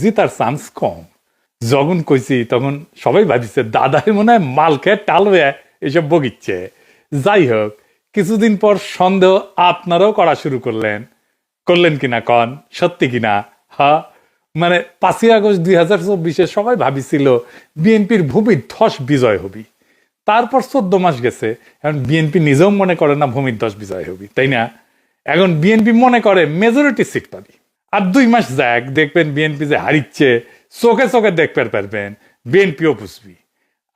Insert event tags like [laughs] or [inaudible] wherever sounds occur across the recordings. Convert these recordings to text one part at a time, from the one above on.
জিতার chance কম। যখন কইছি, তখন সবাই ভাবিছে, দাদাই মনে হয় মাল খেয়ে টাল হয়ে এসব বগিচ্ছে যাই হোক, কিছুদিন পর সন্দেহ আপনারাও করা শুরু করলেন। করলেন কিনা কন? সত্যি কিনা? হা? মানে পাঁচই আগস্ট দুই হাজার চব্বিশে সবাই ভাবিছিল, বিএনপির ভূমির ধস বিজয় হবি। তারপর চোদ্দ মাস গেছে, এখন বিএনপি নিজেও মনে করে না ভূমির ধস বিজয় হবি, তাই না? এখন বিএনপি মনে করে মেজরিটি সিট পাবি। আর দুই মাস যাক, দেখবেন বিএনপি যে হারিচ্ছে, চোখে চোখে দেখতে পারবেন বিএনপিও বুঝবি।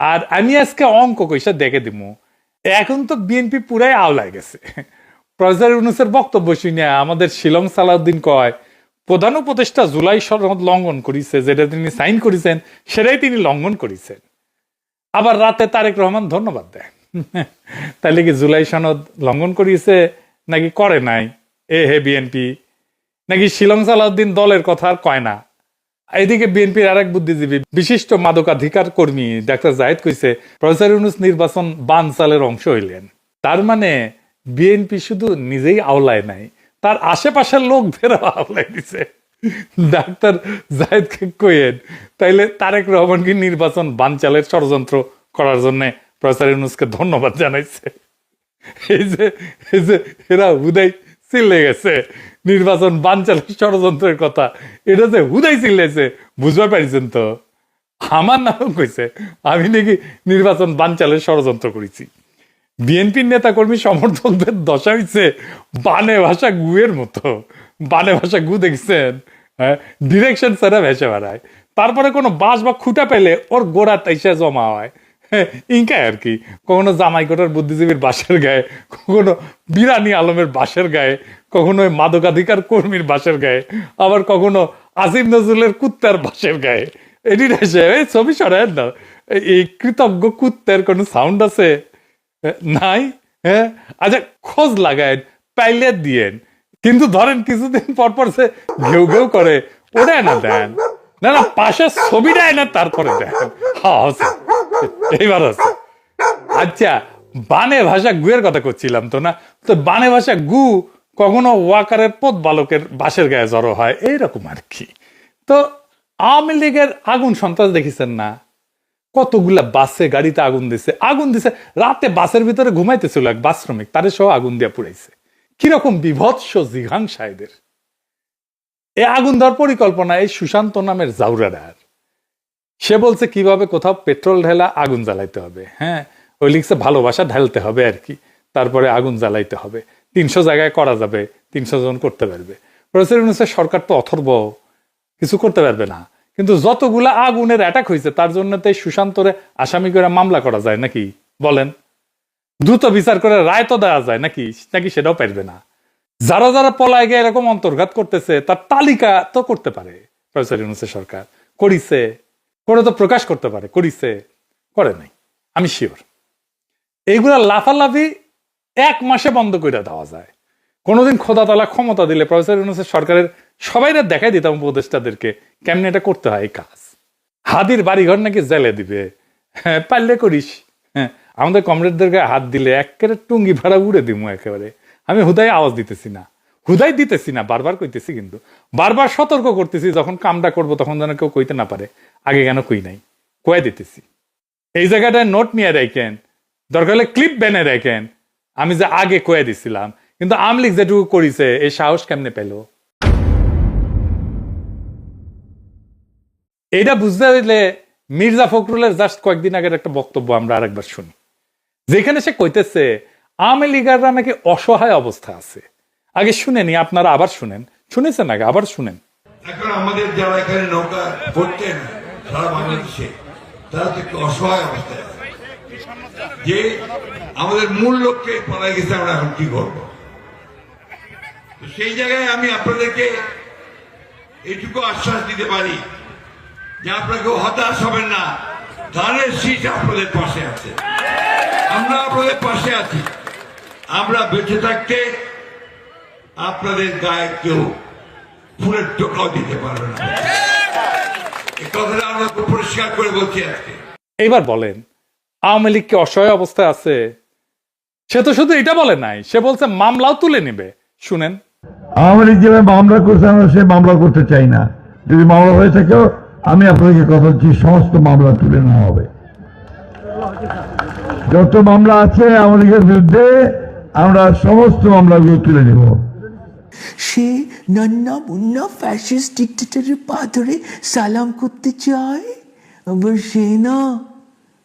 আর আমি আজকে অঙ্ক কইসা দেখে দিব এখন তো বিএনপি পুরাই আওলায় গেছে। প্রফেসর ইউনুসের বক্তব্য শুনে আমাদের শিলং সালাউদ্দিন কয়, প্রধান উপদেষ্টা জুলাই সনদ লঙ্ঘন করেছে, যেটা তিনি সাইন করেছেন, সেটাই তিনি লঙ্ঘন করেছেন। আবার রাতে তারেক রহমান ধন্যবাদ দেয়। [laughs] তাহলে কি জুলাই সনদ লঙ্ঘন করিয়েছে নাকি করে নাই? এ হে বিএনপি নাকি শিলং সালাউদ্দিন দলের কথা আর কয় না? এদিকে বিএনপির আরেক বুদ্ধিজীবী বিশিষ্ট মাদকাধিকার কর্মী ডাক্তার জাহিদ কইছে, প্রফেসর ইউনুস নির্বাচন বানচালের অংশ হইলেন। তার মানে বিএনপি শুধু নিজেই আওলায় নাই, তার আশেপাশের লোক লোকদেরও আওলায় দিছে। ডাক্তার জাহিদ কইয়েন, তাইলে তারেক রহমান কি নির্বাচন বানচালের ষড়যন্ত্র করার জন্য প্রফেসর ইউনুসকে ধন্যবাদ জানাইছে? এই যে এই যে, এরা হুদাই চিল্লে গেছে। নির্বাচন বানচালের ষড়যন্ত্রের কথা। এটা যে হুদাই চিল্লেছে বুঝতে পারিছেন তো? আমার নামও কইছে, আমি নাকি নির্বাচন বানচালের ষড়যন্ত্র করেছি। বিএনপির নেতাকর্মী সমর্থকদের দশা হইছে, বানে ভাষা গুয়ের মতো। বানে ভাষা গু দেখছেন হ্যাঁ? ডিরেকশন ছাড়া ভেসে বেড়ায়। তারপরে কোনো বাস বা খুঁটা পেলে ওর গোড়া তাইসা জমা হয়। [laughs] ইনকাই আর কি? কখনো জামাইকোটার বুদ্ধিজীবীর বাসের গায়ে, কখনো বিরানি আলমের বাসের গায়ে, কখনো মাদকাধিকার কর্মীর বাসের গায়ে, আবার কখনো আসিম নজরুলের কুত্তার বাসের গায়ে। এটি এই ছবি সরায় না। এই- কৃতজ্ঞ কুত্তার কোনো সাউন্ড আছে? নাই? হ্যাঁ আচ্ছা খোঁজ লাগায় পাইলে দিয়েন। কিন্তু ধরেন কিছুদিন পর পর সে ঘেউ ঘেউ করে, ওটাই না দেন। না না, পাশের ছবিটাই না তারপরে দেন। হ্যাঁ এইবার আছে আচ্ছা বানে ভাষা গুয়ের কথা করছিলাম তো না? তো বানে ভাষা গু কখনো ওয়াকারের পথ বালকের বাসের গায়ে জড়ো হয়? এইরকম আর কি। তো আওয়ামী লীগের আগুন সন্ত্রাস দেখেছেন না? কতগুলা বাসে, গাড়িতে আগুন দিছে। আগুন দিছে, রাতে বাসের ভিতরে ঘুমাইতেছিল এক বাস শ্রমিক, তারে সহ আগুন দিয়ে পুড়াইছে। কীরকম বিভৎস জিঘাংসা এদের এ আগুন দেওয়ার পরিকল্পনা এই সুশান্ত নামের জাউরাডার সে বলছে, কীভাবে কোথাও পেট্রোল ঢেলা আগুন জ্বালাইতে হবে? হ্যাঁ ওই লিখছে ভালোবাসা ঢালতে হবে আর কি। তারপরে আগুন জ্বালাইতে হবে। তিনশো জায়গায় করা যাবে, তিনশো জন করতে পারবে। ইউনুসের সরকার তো অথর্ব, কিছু করতে পারবে না। কিন্তু যতগুলা আগুনের অ্যাটাক হয়েছে, তার জন্য তো এই সুশান্তরে আসামি করে মামলা করা যায় নাকি? বলেন। দ্রুত বিচার করে রায় তো দেওয়া যায় নাকি? নাকি সেটাও পারবে না। যারা যারা পলায় গিয়ে এরকম অন্তর্ঘাত করতেছে, তার তালিকা তো করতে পারে প্রফেসর ইউনুসের সরকার। করিছে করে তো প্রকাশ করতে পারে, করিছে, করে নাই, আমি শিওর এইগুলা লাফালাফি এক মাসে বন্ধ করে দেওয়া যায়। কোনোদিন খোদা তালা ক্ষমতা দিলে প্রফেসর ইউনুসের সরকারের সবাইরা দেখাই দিতাম উপদেষ্টাদেরকে কেমনে এটা করতে হয় এই কাজ। হাদির বাড়িঘর নাকি জেলে দিবে। হ্যাঁ পারলে করিস। হ্যাঁ আমাদের কমরেডদেরকে হাত দিলে একেবারে টুঙ্গি ভাড়া উড়ে দিমু একেবারে। আমি হুদাই আওয়াজ দিতেছি না। হুদাই দিতেছি না, বারবার কইতেছি কিন্তু। বারবার সতর্ক করতেছি, যখন কামটা করব তখন যেন কেউ কইতে না পারে, আগে কেন কই নাই। কয়ে দিতেছি। এই জায়গাটায় নোট নিয়ে রাখেন, দরকার হলে ক্লিপ বেনে রাখেন, আমি যে আগে কয়ে দিছিলাম, কিন্তু আমলিক যেটুকু করিছে, এই সাহস কেমনে পেল? এইটা বুঝতে হইলে মির্জা ফখরুলের জাস্ট কয়েকদিন আগের একটা বক্তব্য আমরা আরেকবার শুনি। যেখানে সে কইতেছে, আওয়ামী লীগাররা নাকি অসহায় অবস্থা আছে। আগে শুনেনি, আপনারা আবার শুনেন। শুনেছেন আগে, আবার শুনেন। এখন আমাদের যারা এখানে নৌকা পড়তেন সারা বাংলাদেশে, তারা তো একটু অসহায় অবস্থায় যে আমাদের মূল লক্ষ্যে পড়ায় গেছে, আমরা এখন কি করব? সেই জায়গায় আমি আপনাদেরকে এটুকু আশ্বাস দিতে পারি যে আপনারা কেউ হতাশ হবেন না। ধানের শীষ আপনাদের পাশে আছে। আমরা আপনাদের পাশে আছি। আমরা বেঁচে থাকতে আপনাদের গায়ে কেউ ফুলের টোকাও দিতে পারবে না। এই কথাটা আমরা খুব পরিষ্কার করে বলছি আজকে। এইবার বলেন আওয়ামী লীগ কি অসহায় অবস্থায় আছে? সে তো শুধু এটা বলে নাই সে বলছে মামলাও তুলে নেবে। শুনেন। আওয়ামী লীগ যেভাবে মামলা করছে আমরা সে মামলা করতে চাই না। যদি মামলা হয়ে থাকে আমি আপনাদেরকে কথা দিচ্ছি সমস্ত মামলা তুলে নেওয়া হবে। যত মামলা আছে আমাদের বিরুদ্ধে আমরা সমস্ত মামলাগুলো তুলে নেব। সে নন্না মুন্না ফ্যাসিস্ট ডিক্টেটরের পা ধরে সালাম করতে চায়? আবার সে না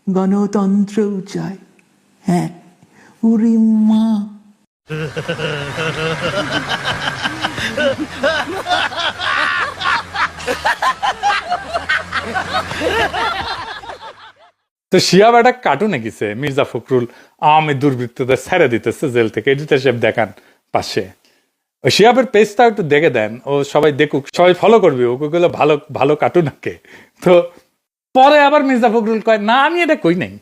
গণতন্ত্রও চায়। হ্যাঁ উরি মা। তো শিয়াব একটা কার্টুনে গেছে, মির্জা ফখরুল আওয়ামী দুর্বৃত্তদের ছেড়ে দিতেছে জেল থেকে। এডিটর সাহেব দেখান পাশে। শিয়াবের পেজটা একটু দেখে দেন। ও সবাই দেখুক, সবাই ফলো করবে ওকে গুলো ভালো ভালো কার্টুন আঁকে। তো পরে আবার মির্জা ফখরুল কয়, না, আমি এটা কই নাই।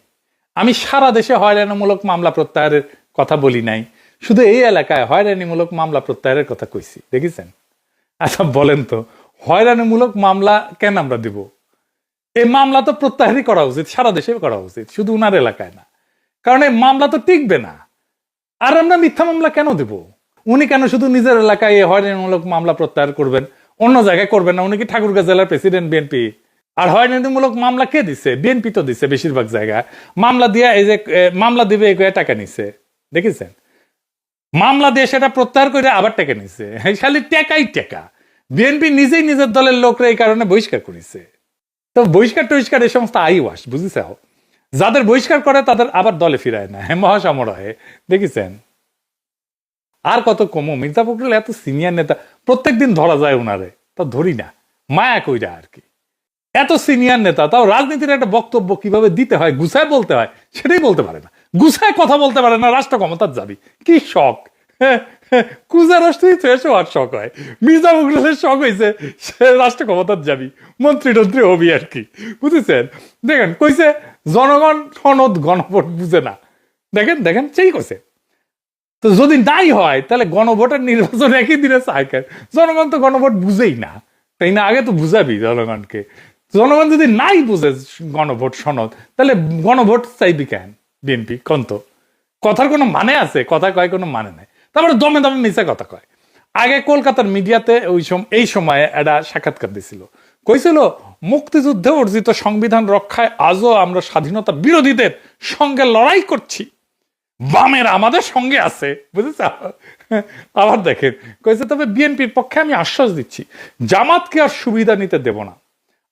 আমি সারা দেশে হয়রানিমূলক মামলা প্রত্যাহারের কথা বলি নাই। শুধু এই এলাকায় হয়রানিমূলক মামলা প্রত্যাহারের কথা কইছি। দেখেছেন? আচ্ছা বলেন তো, হয়রানিমূলক মামলা কেন আমরা দিব? এই মামলা তো প্রত্যাহারই করা উচিত, সারা দেশে করা উচিত, শুধু উনার এলাকায় না। কারণ এই মামলা তো টিকবে না। আর আমরা মিথ্যা মামলা কেন দেব? উনি কেন শুধু নিজের এলাকায় হয়রানিমূলক মামলা প্রত্যাহার করবেন? অন্য জায়গায় করবেন না, উনি কি ঠাকুরগাঁ জেলার প্রেসিডেন্ট বিএনপি আর হয়রানিমূলক মামলা কে দিছে? বিএনপি তো দিছে বেশিরভাগ জায়গায়। মামলা দিয়ে এই যে মামলা দিবে এই টাকা নিছে। দেখেছেন? মামলা দিয়ে সেটা প্রত্যাহার করে আবার টাকা নিছে। খালি টাকাই টাকা। বিএনপি নিজেই নিজের দলের লোকরা এই কারণে বহিষ্কার করেছে। তো বহিষ্কার টহিষ্কার এই সমস্ত আই ওয়াস বুঝিস যাদের বহিষ্কার করে তাদের আবার দলে ফিরায় না। হ্যাঁ মহাসমরহে, দেখেছেন? আর কত কমো? মির্জা ফখরুল এত সিনিয়র নেতা, প্রত্যেকদিন ধরা যায় ওনারে তা ধরি না। মায়া কইরা আর কি। এত সিনিয়র নেতা, তাও রাজনীতির একটা বক্তব্য কীভাবে দিতে হয়, গুছায় বলতে হয়, সেটাই বলতে পারে না। গুছায় কথা বলতে পারে না, রাষ্ট্র ক্ষমতার যাবি। কি শখ? [laughs] কুজা রাষ্ট্রই তো এসে আর শখ হয়। মির্জা ফখরুলের শখ হয়েছে সে রাষ্ট্র ক্ষমতার যাবি। মন্ত্রী টন্ত্রী হবি আর কি। বুঝেছেন? দেখেন, কইছে, জনগণ সনদ গণভোট বুঝে না। দেখেন দেখেন, সেই কইছে। তো যদি নাই হয়, তাহলে গণভোটের নির্বাচন একই দিনে সাইকেল। জনগণ তো গণভোট বুঝেই না। তাই না? আগে তো বুঝাবি জনগণকে। জনগণ যদি নাই বুঝে গণভোট সনদ, তাহলে গণভোট চাইবি কেন বিএনপি? কন্ত কথার কোনো মানে আছে? কথা কয় কোনো মানে নাই। তারপরে দমে দমে মিশে কথা কয়। আগে কলকাতার মিডিয়াতে ওই সময় এই সময়ে একটা সাক্ষাৎকার দিছিল। কইছিল, মুক্তিযুদ্ধে অর্জিত সংবিধান রক্ষায় আজও আমরা স্বাধীনতা বিরোধীদের সঙ্গে লড়াই করছি। বামের আমাদের সঙ্গে আছে, বুঝেছ? আবার দেখেন, কইছে, তবে বিএনপির পক্ষে আমি আশ্বাস দিচ্ছি, জামাতকে আর সুবিধা নিতে দেব না।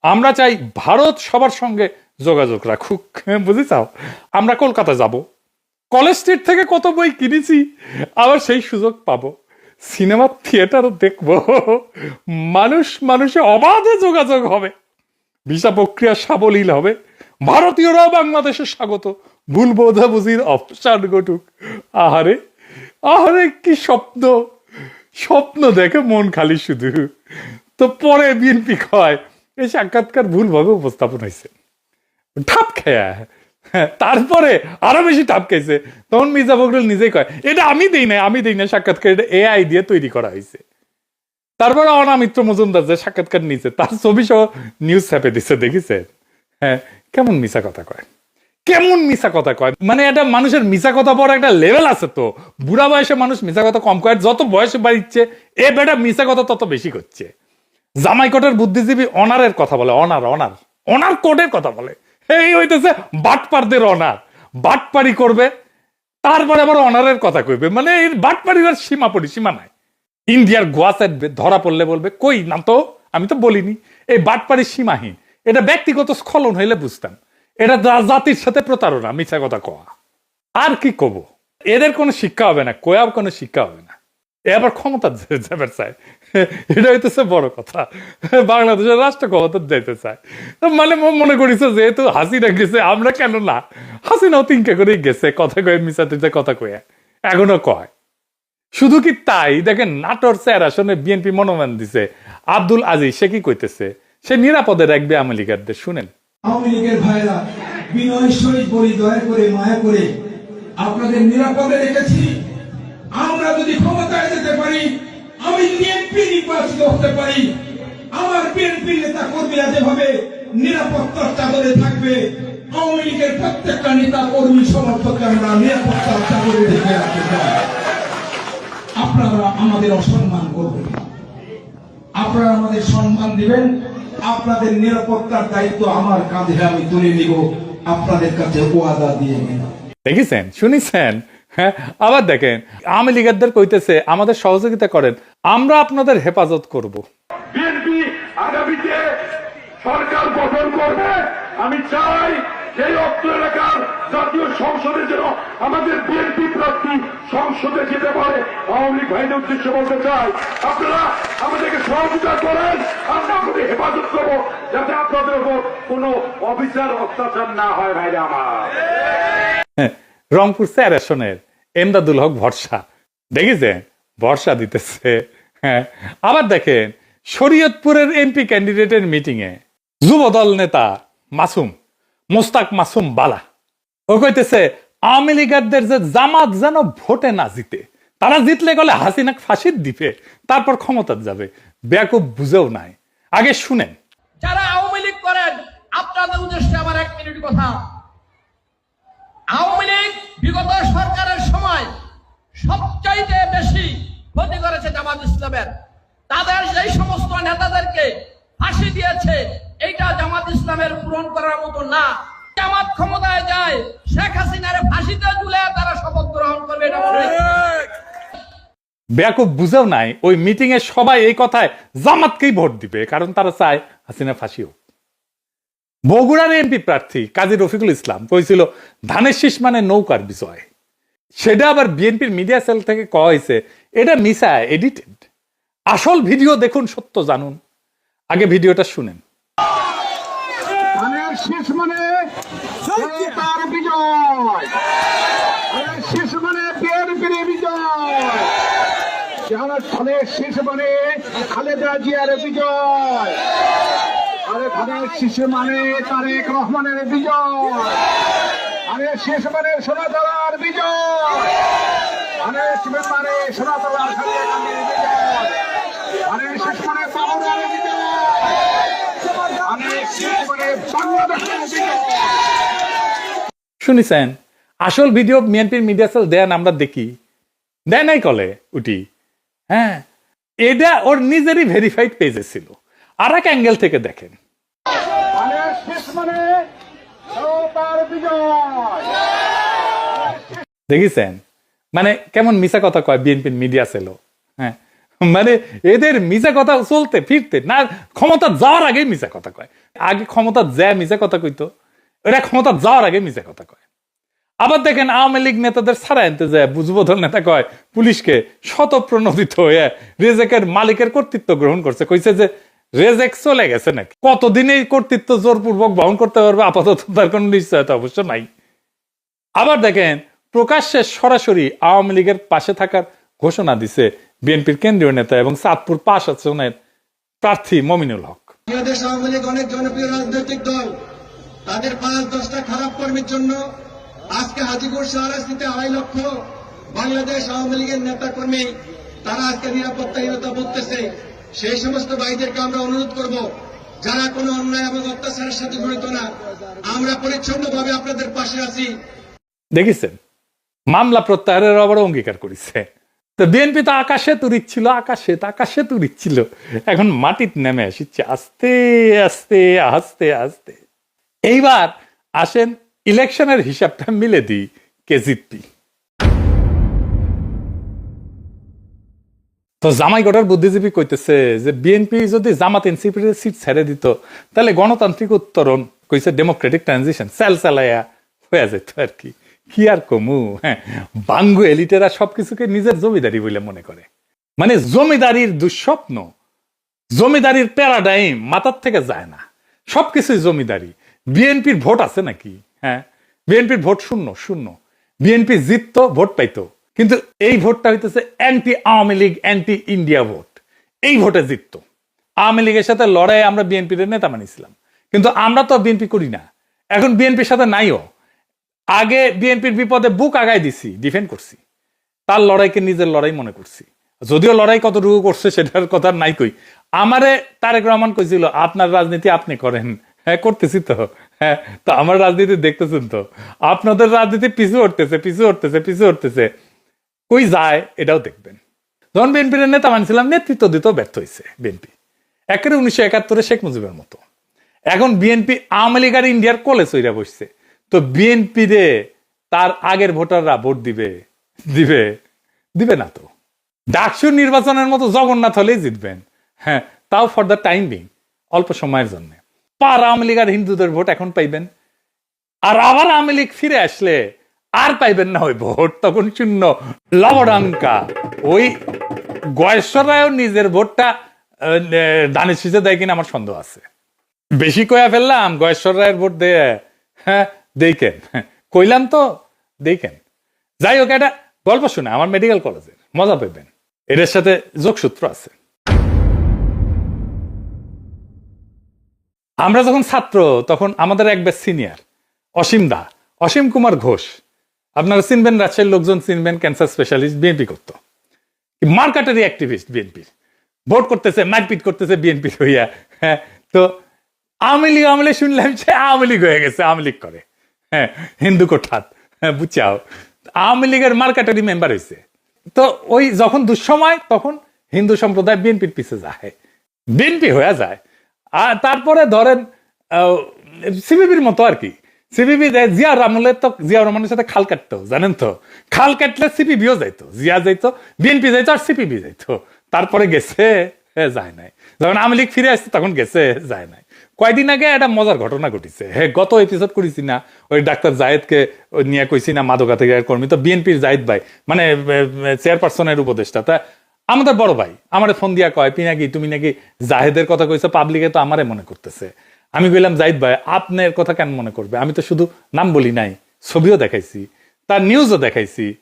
আমরা চাই ভারত সবার সঙ্গে যোগাযোগ রাখুক, [laughs] বুঝেছ? আমরা কলকাতা যাব, কলেজ স্ট্রিট থেকে কত বই কিনেছি, আবার সেই সুযোগ পাবো সিনেমার থিয়েটারও দেখব, মানুষ মানুষে অবাধে যোগাযোগ হবে, ভিসা প্রক্রিয়া সাবলীল হবে ভারতীয়রাও বাংলাদেশে স্বাগত। ভুল বোঝাবুঝির অপসান ঘটুক। আহারে আহারে কি স্বপ্ন। স্বপ্ন দেখে মন খালি শুধু। তো পরে বিএনপি কয় এই সাক্ষাৎকার ভুলভাবে উপস্থাপন হয়েছে। ঠাপ খেয়া হ্যাঁ, তারপরে আরও বেশি ঠাপ খাইছে তখন মির্জা ফখরুল নিজেই কয় এটা আমি দিই না আমি দিই না সাক্ষাৎকার এটা এআই দিয়ে তৈরি করা হয়েছে। তারপরে অনামিত্র মজুমদার যে সাক্ষাৎকার নিছে তার ছবি সহ নিউজ ছাপে দিচ্ছে দেখিছে হ্যাঁ কেমন মিশা কথা কয়? কেমন মিশা কথা কয়? মানে এটা মানুষের মিশা কথা পর একটা লেভেল আছে তো। বুড়া বয়সে মানুষ মিশা কথা কম কয়, যত বয়স বাড়িচ্ছে, এ বেটা মিশা কথা তত বেশি করছে। জামাই কোটের বুদ্ধিজীবী অনারের কথা বলে, অনার অনার অনার কোটের কথা বলে। এই হইতেছে বাটপারদের অনার। বাটপারি করবে, তারপরে আবার অনারের কথা কইবে। মানে এই বাটপারির আর সীমা পরিসীমা নাই। ইন্ডিয়ার গোয়াসের ধরা পড়লে বলবে, কই না তো? আমি তো বলিনি। এই বাটপারি সীমাহীন। এটা ব্যক্তিগত স্খলন হইলে বুঝতাম। এটা জাতির সাথে প্রতারণা মিছা কথা কওয়া। আর কি কব? এদের কোনো শিক্ষা হবে না কোয়ার কোনো শিক্ষা হবে না। এ আবার ক্ষমতা যাবে চায়। এটা হইতেছে বড় কথা। বাংলাদেশের রাষ্ট্র ক্ষমতা যাইতে চায়। মানে মনে করিছে যেহেতু হাসিনা গেছে, আমরা কেন না? হাসিনাও তিনকে করেই গেছে, কথা কয়ে মিশাতে কথা কয়ে। এখনও কয়। শুধু কি তাই? দেখেন নাটোর স্যার আসনে বিএনপি মনোনয়ন দিছে। আব্দুল আজিজ, সে কি কইতেছে? সে নিরাপদে রাখবে আওয়ামী শুনেন। আওয়ামী লীগের ভাইরা বিনয় সহিত বলি দয়া করে, মায়া করে আপনাদের নিরাপদে রেখেছি। আমরা যদি ক্ষমতায় যেতে পারি, আমি এমপি নির্বাচিত হতে পারি। আমার বিএনপি নেতা কর্মীরা যেভাবে নিরাপত্তার চাদরে থাকবে, আওয়ামী লীগের প্রত্যেকটা নেতা কর্মী সমর্থককে আমরা নিরাপত্তার চাদরে ঢেকে রাখতে চাই। আপনারা আমাদের অসম্মান করবেন আপনারা আমাদের সম্মান দিবেন। আপনাদের নিরাপত্তার দায়িত্ব আমার কাঁধে আমি তুলে নিব। আপনাদের কাছে ওয়াদা দিয়ে দেখেছেন? শুনেছেন? হ্যাঁ আবার দেখেন। আওয়ামী লীগারদের কইতেছে আমাদের সহযোগিতা করেন। আমরা আপনাদের হেফাজত করব। বিএনপি আগামীতে সরকার গঠন করবে। আমি চাই সেই অত্র এলাকার জাতীয় সংসদে যেন আমাদের বিএনপি সংসদে যেতে পারে আওয়ামী লীগ ভাইদের উদ্দেশ্যে বলতে চাই আপনারা আমাদেরকে সহযোগিতা করেন আমরা আপনাদের হেফাজত করব যাতে আপনাদের উপর কোনো অফিসার অত্যাচার না হয় ভাইরা আমার। হ্যাঁ, রংপুর স্যার আসনের এমদাদুল হক ভরসা। দেখেছেন ভরসা দিতেছে। হ্যাঁ আবার দেখেন শরীয়তপুরের এমপি ক্যান্ডিডেটের মিটিং এ যুবদল নেতা মাসুম মোস্তাক মাসুম বালা। ও কইতেছে আওয়ামী লীগারদের যে জামাত যেন ভোটে না জিতে, তারা জিতলে গেলে হাসিনাক ফাঁসির দিবে, তারপর ক্ষমতা যাবে। ব্যাকুব বুঝেও নাই। আগে শুনেন। যারা আওয়ামী লীগ করেন, আপনাদের উদ্দেশ্যে আমার এক মিনিট কথা। আওয়ামী লীগ বিগত সরকারের সময় সবচাইতে বেশি ক্ষতি করেছে জামাত ইসলামের। তাদের যেই সমস্ত নেতাদেরকে ফাঁসি দিয়েছে, এইটা জামাত ইসলামের পূরণ করার মতো না। জামাত ক্ষমতায় যায় শেখ হাসিনার ফাঁসিতে তারা শপথ গ্রহণ করবে এটা মনে বেয়াকুব বুঝেও নাই ওই মিটিং এ সবাই এই কথায় জামাতকেই ভোট দিবে কারণ তারা চায় হাসিনা ফাঁসি হোক। বগুড়ার এমপি প্রার্থী কাজী রফিকুল ইসলাম কইছিল ধানের শীষ মানে নৌকার বিজয়। সেটা আবার বিএনপির মিডিয়া সেল থেকে কওয়া হয়েছে এটা মিসা এডিটেড। আসল ভিডিও দেখুন সত্য জানুন। আগে ভিডিওটা শুনেন। ধানের শেষ মানে তার বিজয় ধানের শেষ মানে বিএনপির বিজয় যারা ধানের শেষ মানে খালেদা জিয়ার বিজয়। আরে শেষ মানে তারেক রহমানের বিজয়। আরে শেষ মানে সোনাতলার বিজয়। আরে শেষ মানে সোনাতলার বিজয়। আরে শেষ মানে বিজয়। আমি মানে বাংলাদেশের বিজয়। শুনিছেন? আসল ভিডিও বিএনপির মিডিয়া সেল দেন, আমরা দেখি। দেয় নাই কলে উটি হ্যাঁ এটা ওর নিজেরই ভেরিফাইড পেজে ছিল। আর এক অ্যাঙ্গেল থেকে দেখেন। মানে মানে দেখেছেন? মানে কেমন মিশা কথা কয় বিএনপির মিডিয়া ছিল। হ্যাঁ মানে এদের মিশা কথা চলতে ফিরতে না ক্ষমতা যাওয়ার আগে মিশা কথা কয়। আগে ক্ষমতা যা মিশা কথা কইতো এরা ক্ষমতা যাওয়ার আগে মিশা কথা কয়। আবার দেখেন আওয়ামী লীগ নেতাদের ছাড়া আনতে যায় বুঝবোধন নেতা কয়, পুলিশকে শতপ্রণোদিত হয়ে রেজেকের মালিকের কর্তৃত্ব গ্রহণ করছে, কইছে যে রেজেক চলে গেছে নাকি? কতদিন এই কর্তৃত্ব জোরপূর্বক বহন করতে পারবে? আপাতত তার কোনো নিশ্চয়তা অবশ্য নাই। আবার দেখেন, প্রকাশ্যে সরাসরি আওয়ামী লীগের পাশে থাকার ঘোষণা দিছে বিএনপির কেন্দ্রীয় নেতা এবং চাঁদপুর পাশ আসনের প্রার্থী মমিনুল হক। আওয়ামী লীগ অনেক জনপ্রিয় রাজনৈতিক দল। তাদের পাঁচ দশটা খারাপ কর্মীর জন্য আজকে হাজিপুর শাহরাস্তিতে আড়াই লক্ষ বাংলাদেশ আওয়ামী লীগের নেতা কর্মী তারা আজকে নিরাপত্তাহীনতা ভুগতেছে সেই সমস্ত ভাইদেরকে আমরা অনুরোধ করব, যারা কোনো অন্যায় এবং অত্যাচারের সাথে জড়িত না, আমরা পরিচ্ছন্নভাবে আপনাদের পাশে আছি। দেখেছেন? মামলা প্রত্যাহারের আবার অঙ্গীকার করেছে। তো বিএনপি তো আকাশে তুরিচ্ছিল আকাশে তো আকাশে তুরিচ্ছিল এখন মাটিত নেমে আসছে আস্তে আস্তে আস্তে আস্তে। এইবার আসেন ইলেকশনের হিসাবটা মিলে দিই, কে জিতবি। তো জামাইগড়ের বুদ্ধিজীবী কইতেছে যে বিএনপি যদি জামাত এনসিপির সিট ছেড়ে দিত, তাহলে গণতান্ত্রিক উত্তরণ, কইছে ডেমোক্রেটিক ট্রানজিশন সেল চালাইয়া হয়ে যেত আর কি। কি আর কমু হ্যাঁ বাঙ্গু এলিটেরা সবকিছুকে নিজের জমিদারি বলে মনে করে। মানে জমিদারির দুঃস্বপ্ন, জমিদারির প্যারাডাইম মাথার থেকে যায় না। সবকিছুই জমিদারি। বিএনপির ভোট আছে নাকি? হ্যাঁ বিএনপির ভোট শূন্য শূন্য। বিএনপি জিততো ভোট পাইতো। কিন্তু এই ভোটটা হইতেছে anti Awami League anti India vote. এই ভোটে জিততো আওয়ামী লীগের সাথে লড়াই আমরা বিএনপির নেতা মানিছিলাম কিন্তু আমরা তো বিএনপি করি না। এখন বিএনপির সাথে নাইও। আগে বিএনপির বিপদে বুক আগায় দিছি ডিফেন্ড করছি। তার লড়াইকে নিজের লড়াই মনে করছি। যদিও লড়াই কতটুকু করছে সেটার কথা নাই কই। আমারে তারেক রহমান কইছিল, আপনার রাজনীতি আপনি করেন। হ্যাঁ করতেছি তো। হ্যাঁ তো আমার রাজনীতি দেখতেছেন তো। আপনাদের রাজনীতি পিছু উঠতেছে পিছু উঠতেছে পিছু উঠতেছে কই যায়, এটাও দেখবেন। যখন বিএনপির নেতা মানছিলাম, নেতৃত্ব দিতেও ব্যর্থ হয়েছে বিএনপি। একের উনিশশো একাত্তরে শেখ মুজিবের মতো। এখন বিএনপি আওয়ামী লীগ আর ইন্ডিয়ার কোলে চইরা বসছে। তো বিএনপি রে তার আগের ভোটাররা ভোট দিবে দিবে দিবে না তো। ডাকসুর নির্বাচনের মতো জগন্নাথ হলেই জিতবেন। হ্যাঁ তাও ফর দ্য টাইম বিং অল্প সময়ের জন্য। পার আওয়ামী লীগ আর হিন্দুদের ভোট এখন পাইবেন। আর আবার আওয়ামী লীগ ফিরে আসলে আর পাইবেন না ওই ভোট, তখন শূন্য। লবডাঙ্কা, ওই গয়েশ্বর রায়ও নিজের ভোটটা দানের শীষে দেয় কিনা আমার সন্দেহ আছে। বেশি কয়া ফেললাম, গয়েশ্বর রায়ের ভোট দিয়ে হ্যাঁ দেখেন কইলাম তো দেখেন যাই হোক, একটা গল্প শুনে, আমার মেডিকেল কলেজের মজা পাইবেন। এদের সাথে যোগসূত্র আছে। আমরা যখন ছাত্র, তখন আমাদের এক ব্যাচ সিনিয়র, অসীম দা, অসীম কুমার ঘোষ। আপনারা চিনবেন রাজশাহীর লোকজন চিনবেন, ক্যান্সার স্পেশালিস্ট, বিএনপি করতো। মার্কাটারি অ্যাক্টিভিস্ট বিএনপির ভোট করতেছে, মারপিট করতেছে বিএনপির হইয়া হ্যাঁ। তো আওয়ামী লীগ আওয়ামী লীগ শুনলাম সে আওয়ামী লীগ হয়ে গেছে, আওয়ামী লীগ করে। হ্যাঁ হিন্দু কোঠাত হ্যাঁ বুঝছাও আওয়ামী লীগের মার্কাটারি মেম্বার হয়েছে তো ওই যখন দুঃসময়, তখন হিন্দু সম্প্রদায় বিএনপির পিছে যায়। বিএনপি হয়ে যায়। আর তারপরে ধরেন সিবিবির মতো আর কি। সিবিবি জিয়ার আমলে তো, জিয়া রহমানের সাথে খাল কাটতো, জানেন তো? খাল কাটলে সিপিবিও যাইতো, জিয়া যাইতো, বিএনপি যাইতো আর সিপিবি যাইতো। তারপরে গেছে যায় নাই। যখন আওয়ামী লীগ ফিরে আসছে, তখন গেছে যায় নাই। কয়দিন আগে একটা মজার ঘটনা ঘটিছে। হ্যাঁ গত এপিসোড করেছি না, ওই ডাক্তার জায়েদকে নিয়ে কইছি না মাদকাধিকার কর্মী। তো বিএনপির জাহিদ ভাই মানে চেয়ারপারসনের উপদেষ্টা। তা আমাদের বড় ভাই। আমার ফোন দিয়া কয় পিনাকি তুমি নাকি জাহেদের কথা কইছো? পাবলিকে তো আমারে মনে করতেছে। আমি কইলাম জাহিদ ভাই আপনার কথা কেন মনে করবে? আমি তো শুধু নাম বলি নাই ছবিও দেখাইছি তার নিউজও দেখাইছি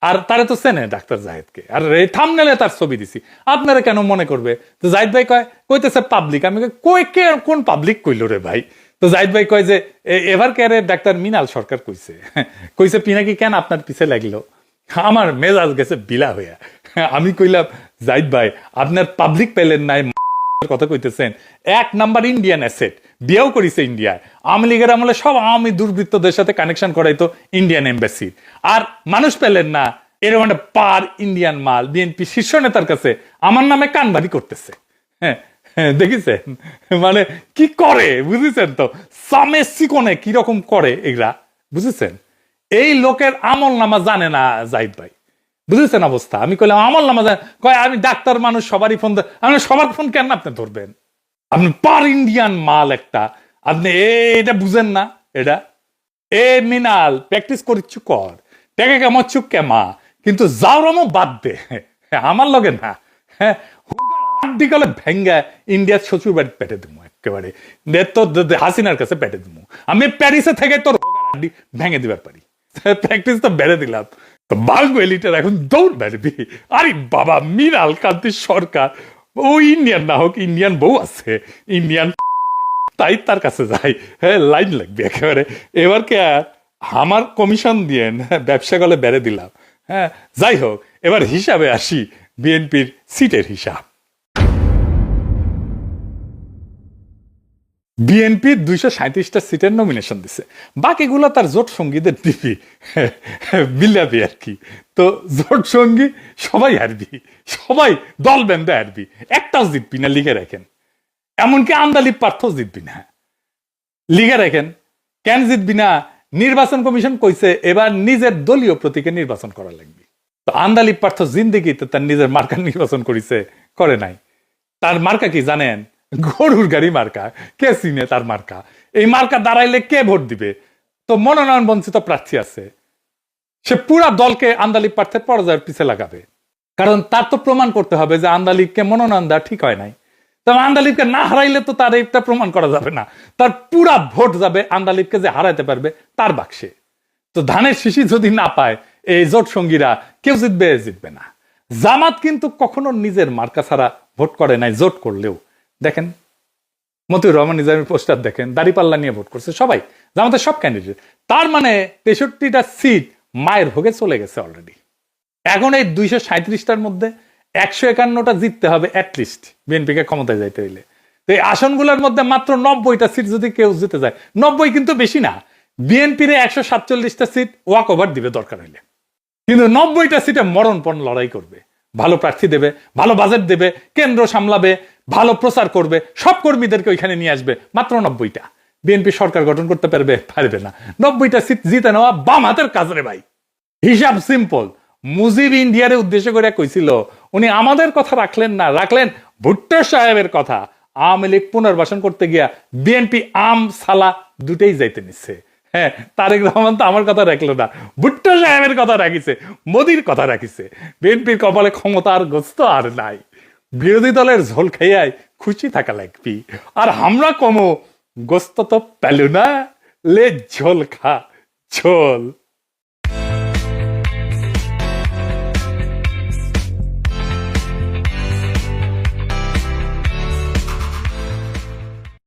আর তারা তো চেনে ডাক্তার জাহেদকে। আর এই থামনেলে তার ছবি দিছি। আপনারা কেন মনে করবে? তো জাহিদ ভাই কয় কইতেছে পাবলিক আমি কই, কে কোন পাবলিক কইলো রে ভাই? তো জাহিদ ভাই কয় যে এ- এবার কেয়ারে ডাক্তার মিনাল সরকার কইছে। কইছে পিনাকি কেন আপনার পিছে লাগল? আমার মেজাজ গেছে বিলা হইয়া। আমি কইলাম জাহিদ ভাই আপনার পাবলিক পেলেন নাই কথা কইতেছেন। এক নাম্বার ইন্ডিয়ান অ্যাসেট বিয়েও করিছে ইন্ডিয়ায় আওয়ামী লীগের আমলে সব আওয়ামী দুর্বৃত্তদের সাথে কানেকশন করাইতো ইন্ডিয়ান এম্বাসি আর মানুষ পেলেন না এরকম একটা পার ইন্ডিয়ান মাল বিএনপি শীর্ষ নেতার কাছে আমার নামে কানবাড়ি করতেছে। হ্যাঁ হ্যাঁ, দেখিছেন? মানে কি করে বুঝেছেন তো? সামে সিকনে কীরকম করে এগুলা বুঝেছেন? এই লোকের আমল নামা জানে না জাহিদ ভাই। বুঝেছেন অবস্থা? আমি কইলাম আমল নামা জানে কয় আমি ডাক্তার মানুষ সবারই ফোন আমি সবার ফোন কেন আপনি ধরবেন? আপনি পার ইন্ডিয়ান মাল একটা। আপনি এটা বুঝেন না এটা। এ মিনাল প্র্যাকটিস করিচ্ছু কর টেকে কেমন চুপ কেমা কিন্তু যাওরামও বাদ দে। হ্যাঁ, আমার লগে না। হ্যাঁ হাড্ডি ভেঙ্গা ইন্ডিয়ার শ্বশুর বাড়ি পেটে দিবো একেবারে। তোর হাসিনার কাছে পেটে দিবো আমি প্যারিসে থেকে তোর ভেঙে দিবার পারি। [laughs] প্র্যাকটিস তো বেড়ে দিলাম। বালগো এলিটার এখন দৌড় বেড়বি আরে বাবা মিনাল কান্তি সরকার। ও ইন্ডিয়ান না হোক, ইন্ডিয়ান বউ আছে। ইন্ডিয়ান [laughs] তাই তার কাছে যাই। হ্যাঁ লাইন লাগবে একেবারে। এবার কে, আমার কমিশন দিয়ে [laughs] ব্যবসা গলে বেড়ে দিলাম। হ্যাঁ যাই হোক, এবার হিসাবে আসি বিএনপির সিটের হিসাব। বিএনপি দুইশো সাঁত্রিশটা সিটের নমিনেশন দিছে। বাকিগুলো তার জোট সঙ্গীদের দিবি। [laughs] বিলাবি আর কি। তো জোট সঙ্গী সবাই হারবি। সবাই দল বেঁধে হারবি। একটাও জিতবি না, লিখে রাখেন। এমনকি আন্দালিপ পার্থ জিতবি না। লিখে রাখেন, কেন জিতবি না? নির্বাচন কমিশন কইছে, এবার নিজের দলীয় প্রতীকে নির্বাচন করা লাগবে। তো আন্দালিপ পার্থ জিন্দিগিতে তার নিজের মার্কা নির্বাচন করেছে, করে নাই। তার মার্কা কি জানেন? গরুর গাড়ি মার্কা, কে চিনে তার মার্কা? এই মার্কা দাঁড়াইলে কে ভোট দিবে? তো মনোনয়ন বঞ্চিত প্রার্থী আছে। সে পুরা দলকে আন্দালিপ প্রার্থীর পর্যায়ের পিছে লাগাবে। কারণ তার তো প্রমাণ করতে হবে যে আন্দালিককে মনোনয়ন দেওয়া ঠিক হয় নাই। তবে আন্দালিপকে না হারাইলে তো তার এইটা প্রমাণ করা যাবে না। তার পুরা ভোট যাবে আন্দালিপকে যে হারাইতে পারবে তার বাক্সে। তো ধানের শিশি যদি না পায়, এই জোট সঙ্গীরা কেউ জিতবে জিতবে না। জামাত কিন্তু কখনো নিজের মার্কা ছাড়া ভোট করে নাই, জোট করলেও। দেখেন, মতিউর রহমান নিজামের পোস্টার দেখেন, দাড়িপাল্লা নিয়ে ভোট করছে সবাই, জামাতের সব ক্যান্ডিডেট তার মানে তেষট্টিটা সিট মায়ের ভোগে চলে গেছে অলরেডি এখন এই দুইশো সাঁত্রিশটার মধ্যে একশো একান্নটা জিততে হবে অ্যাটলিস্ট বিএনপিকে ক্ষমতায় যাইতে হইলে। তো এই আসনগুলোর মধ্যে মাত্র নব্বইটা সিট যদি কেউ জিতে যায়, নব্বই কিন্তু বেশি না, বিএনপির একশো সাতচল্লিশটা সিট ওয়াক ওভার দিবে দরকার হইলে। কিন্তু নব্বইটা সিটে মরণপণ লড়াই করবে, ভালো প্রার্থী দেবে, ভালো বাজেট দেবে, কেন্দ্র সামলাবে ভালো প্রচার করবে, সব কর্মীদেরকে ওইখানে নিয়ে আসবে, মাত্র নব্বইটা। বিএনপি সরকার গঠন করতে পারবে? পারবে না। নব্বইটা সিট জিতে নেওয়া বাম হাতের কাজ রে ভাই। হিসাব সিম্পল মুজিব ইন্ডিয়ারে উদ্দেশ্য করে কইছিল, উনি আমাদের কথা রাখলেন না, রাখলেন ভুট্টো সাহেবের কথা। আওয়ামী লীগ পুনর্বাসন করতে গিয়া বিএনপি আম, সালা দুটেই যাইতে নিচ্ছে হ্যাঁ তারেক রহমান তো আমার কথা রাখল না, ভুট্টো সাহেবের কথা রাখিছে, মোদির কথা রাখিছে। বিএনপির কপালে ক্ষমতা আর গোস্ত আর নাই। বিরোধী দলের ঝোল খাইয়াই খুশি থাকা লাগবি। আর আমরা কমো, গোস্ত তো পেল না। লে ঝোল খা, ঝোল।